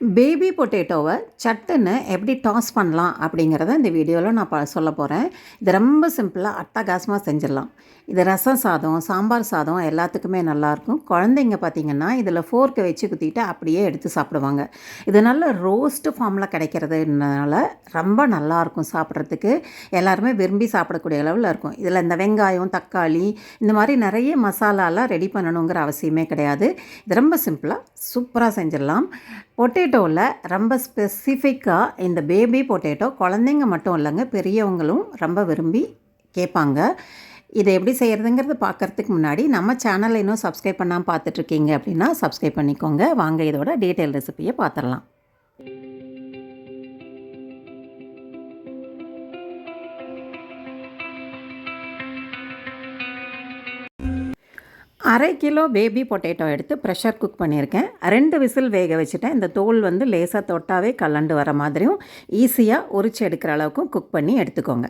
Baby பொட்டேட்டோவை சட்டுன்னு எப்படி toss பண்ணலாம் அப்படிங்கிறத இந்த வீடியோவில் நான் ப சொல்ல போகிறேன் இது ரொம்ப சிம்பிளாக அட்டகாசமாக செஞ்சிடலாம். இது ரசம் சாதம் சாம்பார் சாதம் எல்லாத்துக்குமே நல்லாயிருக்கும் குழந்தைங்க பார்த்திங்கன்னா இதில் ஃபோர்க்கை வச்சு குத்திட்டு அப்படியே எடுத்து சாப்பிடுவாங்க. இது நல்ல ரோஸ்ட்டு ஃபார்மில் கிடைக்கிறதுனால ரொம்ப நல்லாயிருக்கும் சாப்பிட்றதுக்கு. எல்லாருமே விரும்பி சாப்பிடக்கூடிய அளவில் இருக்கும். இதில் இந்த வெங்காயம் தக்காளி இந்த மாதிரி நிறைய மசாலாலாம் ரெடி பண்ணணுங்கிற அவசியமே கிடையாது. இது ரொம்ப சிம்பிளாக சூப்பராக செஞ்சிடலாம். பொட்டேட்டோவில் ரொம்ப ஸ்பெசிஃபிக்காக இந்த பேபி பொட்டேட்டோ குழந்தைங்க மட்டும் இல்லைங்க பெரியவங்களும் ரொம்ப விரும்பி கேட்பாங்க. இதை எப்படி செய்கிறதுங்கிறது பார்க்குறதுக்கு முன்னாடி நம்ம சேனலை இன்னும் சப்ஸ்கிரைப் பண்ணாமல் பார்த்துட்ருக்கீங்க அப்படின்னா சப்ஸ்கிரைப் பண்ணிக்கோங்க. வாங்க இதோட டீட்டெயில் ரெசிபியை பார்த்துடலாம். அரை கிலோ பேபி பொட்டேட்டோ எடுத்து ப்ரெஷர் குக் பண்ணியிருக்கேன். ரெண்டு விசில் வேக வச்சுட்டேன். இந்த தோல் வந்து லேசாக தொட்டாவே கலண்டு வர மாதிரியும் ஈஸியாக உரிச்சு எடுக்கிற அளவுக்கும் குக் பண்ணி எடுத்துக்கோங்க.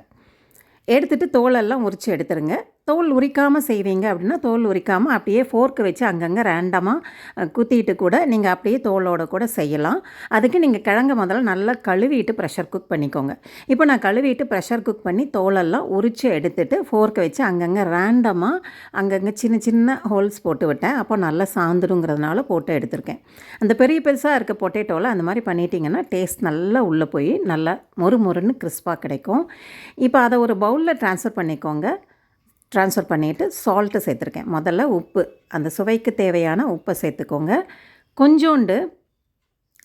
எடுத்துகிட்டு தோலெல்லாம் உரித்து எடுத்துருங்க. தோல் உரிக்காமல் செய்வீங்க அப்படின்னா தோல் உரிக்காமல் அப்படியே ஃபோர்க்கு வச்சு அங்கங்கே ரேண்டமாக குத்திட்டு கூட நீங்கள் அப்படியே தோலோட கூட செய்யலாம். அதுக்கு நீங்கள் கிழங்க முதல்ல நல்லா கழுவிட்டு ப்ரெஷர் குக் பண்ணிக்கோங்க. இப்போ நான் கழுவிட்டு ப்ரெஷர் குக் பண்ணி தோலெல்லாம் உரித்து எடுத்துட்டு ஃபோர்க்கை வச்சு அங்கங்கே ரேண்டமாக அங்கங்கே சின்ன சின்ன ஹோல்ஸ் போட்டு விட்டேன். அப்போ நல்லா சாந்துடுங்கிறதுனால போட்டு எடுத்திருக்கேன். அந்த பெரிய பெருசாக இருக்க பொட்டேட்டோவில் அந்த மாதிரி பண்ணிட்டீங்கன்னா டேஸ்ட் நல்லா உள்ளே போய் நல்லா மொறு மொறுன்னு கிறிஸ்பாக கிடைக்கும். இப்போ அதை ஒரு பவுலில் ட்ரான்ஸ்ஃபர் பண்ணிக்கோங்க. ட்ரான்ஸ்ஃபர் பண்ணிவிட்டு சால்ட்டு சேர்த்துருக்கேன். முதல்ல உப்பு அந்த சுவைக்கு தேவையான உப்பை சேர்த்துக்கோங்க. கொஞ்சோண்டு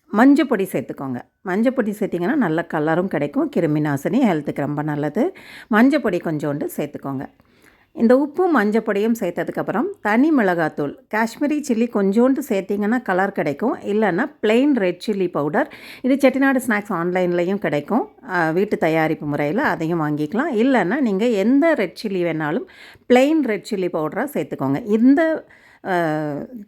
மஞ்சள் பொடி சேர்த்துக்கோங்க. மஞ்சள் பொடி சேர்த்திங்கன்னா நல்ல கலரும் கிடைக்கும். கிருமி நாசினி ஹெல்த்துக்கு ரொம்ப நல்லது. மஞ்சள் பொடி கொஞ்சோண்டு சேர்த்துக்கோங்க. இந்த உப்பும் மஞ்சப்பொடியும் சேர்த்ததுக்கப்புறம் தனி மிளகாத்தூள் காஷ்மீரி சில்லி கொஞ்சோண்டு சேர்த்திங்கன்னா கலர் கிடைக்கும். இல்லைன்னா பிளெயின் ரெட் சில்லி பவுடர் இது செட்டிநாடு ஸ்நாக்ஸ் ஆன்லைன்லேயும் கிடைக்கும். வீட்டு தயாரிப்பு முறையில் அதையும் வாங்கிக்கலாம். இல்லைன்னா நீங்கள் எந்த ரெட் சில்லி வேணாலும் பிளெயின் ரெட் சில்லி பவுடராக சேர்த்துக்கோங்க. இந்த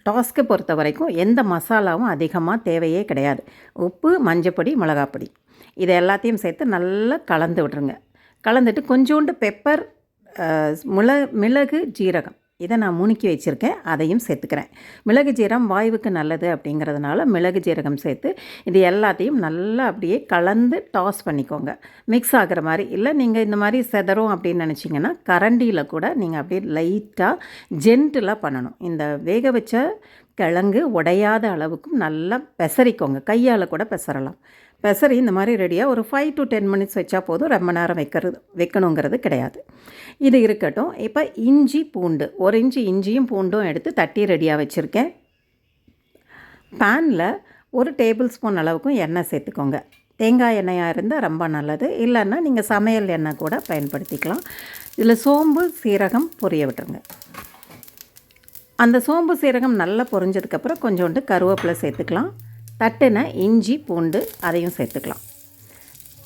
டாஸ்க்கு பொறுத்த வரைக்கும் எந்த மசாலாவும் அதிகமாக தேவையே கிடையாது. உப்பு மஞ்சப்பொடி மிளகாப்பொடி இது எல்லாத்தையும் சேர்த்து நல்லா கலந்து விட்ருங்க கலந்துட்டு கொஞ்சோண்டு பெப்பர் முள மிளகு ஜீரகம். இதை நான் முணுக்கி வச்சுருக்கேன். அதையும் சேர்த்துக்கிறேன். மிளகு ஜீரகம் வாய்வுக்கு நல்லது அப்படிங்கிறதுனால மிளகு ஜீரகம் சேர்த்து இது எல்லாத்தையும் நல்லா அப்படியே கலந்து டாஸ் பண்ணிக்கோங்க. மிக்ஸ் ஆகிற மாதிரி. இல்லை நீங்கள் இந்த மாதிரி செதறும் அப்படின்னு நினச்சிங்கன்னா கரண்டியில் கூட நீங்கள் அப்படியே லைட்டாக ஜென்டிலாக பண்ணணும். இந்த வேக வச்ச கிழங்கு உடையாத அளவுக்கும் நல்லா பெசரிக்கோங்க. கையால் கூட பெசரலாம். பெசரி இந்த மாதிரி ரெடியாக ஒரு ஃபைவ் டு டென் மினிட்ஸ் வச்சா போதும் ரொம்ப நேரம் வைக்கிறது வைக்கணுங்கிறது கிடையாது. இது இருக்கட்டும். இப்போ இஞ்சி பூண்டு ஒரு இஞ்சி இஞ்சியும் பூண்டும் எடுத்து தட்டி ரெடியாக வச்சுருக்கேன். பேனில் ஒரு டேபிள் ஸ்பூன் அளவுக்கும் எண்ணெய் சேர்த்துக்கோங்க. தேங்காய் எண்ணெயாக இருந்தால் ரொம்ப நல்லது. இல்லைன்னா நீங்கள் சமையல் எண்ணெய் கூட பயன்படுத்திக்கலாம். இதில் சோம்பு சீரகம் பொரிய விட்டுருங்க. அந்த சோம்பு சீரகம் நல்லா பொரிஞ்சதுக்கப்புறம் கொஞ்சோண்டு கருவேப்பிலை சேர்த்துக்கலாம். தட்டுன இஞ்சி பூண்டு அதையும் சேர்த்துக்கலாம்.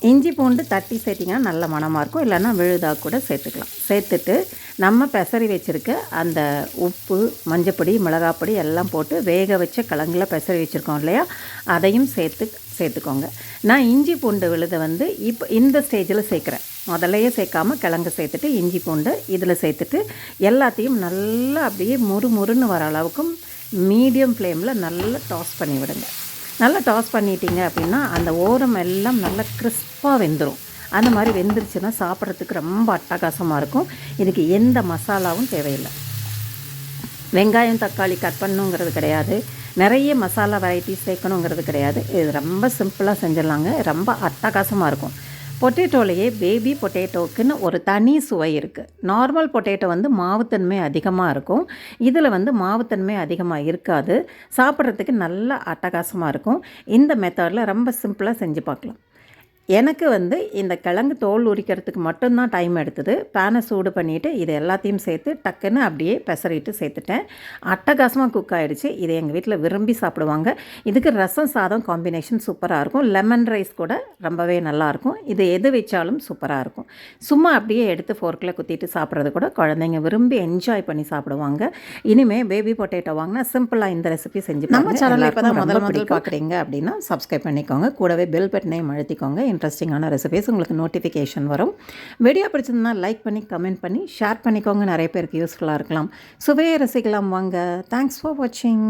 இஞ்சி பூண்டு தட்டி சேர்த்திங்கன்னா நல்ல மனமாக இருக்கும். இல்லைன்னா விழுதாக கூட சேர்த்துக்கலாம். சேர்த்துட்டு நம்ம பெசரி வச்சுருக்க அந்த உப்பு மஞ்சப்பொடி மிளகாப்பொடி எல்லாம் போட்டு வேக வச்ச கலங்கில் பெசரி வச்சுருக்கோம் இல்லையா? அதையும் சேர்த்து சேர்த்துக்கோங்க. நான் இஞ்சி பூண்டு விழுதை வந்து இப்போ இந்த ஸ்டேஜில் சேர்க்குறேன். முதல்லையே சேர்க்காமல் கிழங்கு சேர்த்துட்டு இஞ்சி பூண்டு இதில் சேர்த்துட்டு எல்லாத்தையும் நல்லா அப்படியே முறு முறுன்னு வர அளவுக்கும் மீடியம் ஃப்ளேமில் நல்லா டாஸ் பண்ணி விடுங்க. நல்லா டாஸ் பண்ணிட்டீங்க அப்படின்னா அந்த ஓரம் எல்லாம் நல்லா கிறிஸ்பாக வெந்துடும் அந்த மாதிரி வெந்துருச்சுன்னா சாப்பிட்றதுக்கு ரொம்ப அட்டகாசமாக இருக்கும். இதுக்கு எந்த மசாலாவும் தேவையில்லை. வெங்காயம் தக்காளி கட் பண்ணுங்கிறது கிடையாது. நிறைய மசாலா வெரைட்டிஸ் சேர்க்கணுங்கிறது கிடையாது. இது ரொம்ப சிம்பிளாக செஞ்சிடலாங்க. ரொம்ப அட்டகாசமாக இருக்கும். பொட்டேட்டோலையே பேபி பொட்டேட்டோக்குன்னு ஒரு தனி சுவை இருக்குது நார்மல் பொட்டேட்டோ வந்து மாவுத்தன்மை அதிகமாக இருக்கும். இதில் வந்து மாவுத்தன்மை அதிகமாக இருக்காது. சாப்பிட்றதுக்கு நல்ல அட்டகாசமாக இருக்கும். இந்த மெத்தடில் ரொம்ப சிம்பிளாக செஞ்சு பார்க்கலாம். எனக்கு வந்து இந்த கிழங்கு தோல் உரிக்கிறதுக்கு மட்டும்தான் டைம் எடுத்தது. பேனை சூடு பண்ணிவிட்டு இது எல்லாத்தையும் சேர்த்து டக்குன்னு அப்படியே பெசரிட்டு சேர்த்துட்டேன். அட்டகாசமாக குக் ஆகிடுச்சு இதை எங்கள் வீட்டில் விரும்பி சாப்பிடுவாங்க. இதுக்கு ரசம் சாதம் காம்பினேஷன் சூப்பராக இருக்கும். லெமன் ரைஸ் கூட ரொம்பவே நல்லாயிருக்கும் இது எது வச்சாலும் சூப்பராக இருக்கும். சும்மா அப்படியே எடுத்து ஃபோர்க்கில் குத்திட்டு சாப்பிட்றது கூட குழந்தைங்க விரும்பி என்ஜாய் பண்ணி சாப்பிடுவாங்க. இனிமேல் பேபி பொட்டேட்டோ வாங்கினா சிம்பிளாக இந்த ரெசிபி செஞ்சு நம்ம சேனலில் இப்போ தான் முதல்ல முதல் பார்க்குறீங்க அப்படின்னா சப்ஸ்கிரைப் பண்ணிக்கோங்க. கூடவே பெல் பட்டனையும் அழுத்திக்கோங்க. இன்ட்ரெஸ்டிங்கான ரெசிபிஸ் உங்களுக்கு நோட்டிஃபிகேஷன் வரும். வீடியோ பிடிச்சிருந்தா லைக் பண்ணி கமெண்ட் பண்ணி ஷேர் பண்ணிக்கோங்க. நிறைய பேருக்கு யூஸ்ஃபுல்லாக இருக்கலாம். சுவையை ரசிக்கலாம் வாங்க. தேங்க்ஸ் ஃபார் வாட்சிங்